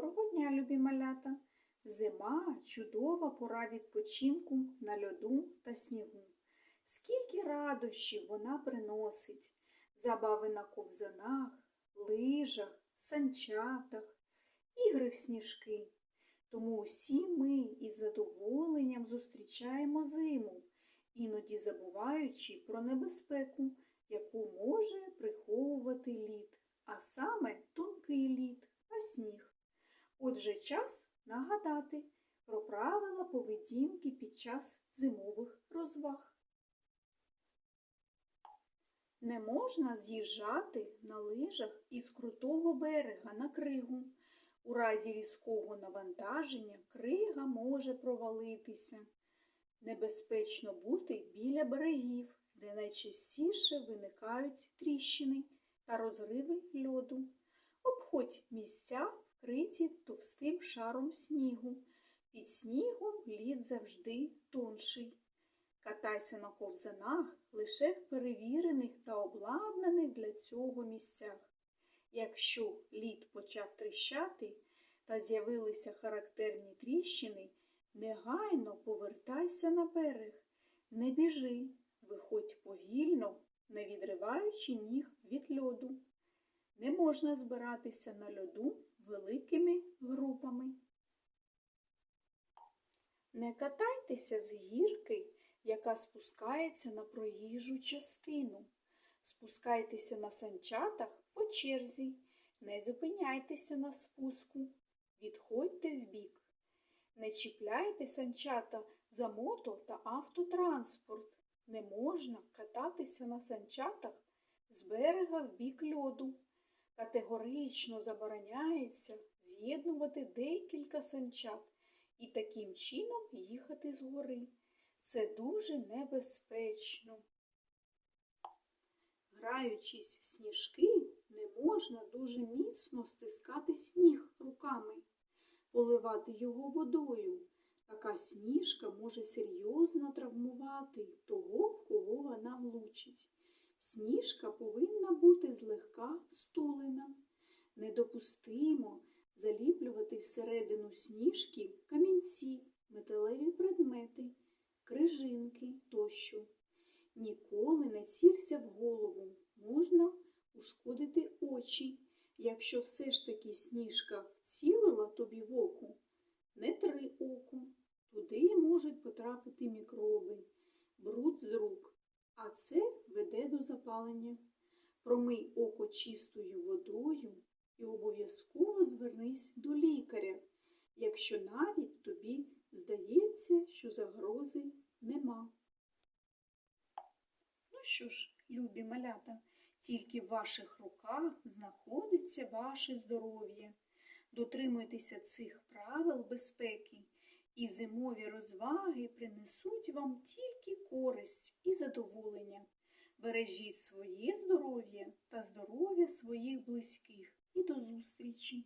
Доброго дня, любі малята! Зима чудова пора відпочинку на льоду та снігу. Скільки радощів вона приносить, забави на ковзанах, лижах, санчатах, ігри в сніжки. Тому усі ми із задоволенням зустрічаємо зиму, іноді забуваючи про небезпеку, яку може приховувати лід, а саме тонкий лід та сніг. Отже, час нагадати про правила поведінки під час зимових розваг. Не можна з'їжджати на лижах із крутого берега на кригу. У разі різкого навантаження крига може провалитися. Небезпечно бути біля берегів, де найчастіше виникають тріщини та розриви льоду. Обходь місця, вкриті товстим шаром снігу. Під снігом лід завжди тонший. Катайся на ковзанах лише в перевірених та обладнаних для цього місцях. Якщо лід почав тріщати та з'явилися характерні тріщини, негайно повертайся на берег, не біжи, виходь повільно, не відриваючи ніг від льоду. Не можна збиратися на льоду великими групами. Не катайтеся з гірки, яка спускається на проїжджу частину. Спускайтеся на санчатах по черзі, не зупиняйтеся на спуску, відходьте вбік. Не чіпляйте санчата за мото та автотранспорт. Не можна кататися на санчатах з берега в бік льоду. Категорично забороняється з'єднувати декілька санчат і таким чином їхати згори. Це дуже небезпечно. Граючись в сніжки, не можна дуже міцно стискати сніг руками, поливати його водою. Така сніжка може серйозно травмувати того, в кого вона влучить. Сніжка повинна бути злегка стулена. Недопустимо заліплювати всередину сніжки камінці, металеві предмети, крижинки тощо. Ніколи не цілься в голову, можна ушкодити очі. Якщо все ж таки сніжка вцілила тобі в око, не три око, туди можуть потрапити мікроби, бруд з рук, а це веде до запалення. Промий око чистою водою і обов'язково звернись до лікаря, якщо навіть тобі здається, що загрози нема. Ну що ж, любі малята, тільки в ваших руках знаходиться ваше здоров'я. Дотримуйтеся цих правил безпеки, і зимові розваги принесуть вам тільки користь і задоволення. Бережіть своє здоров'я та здоров'я своїх близьких. І до зустрічі!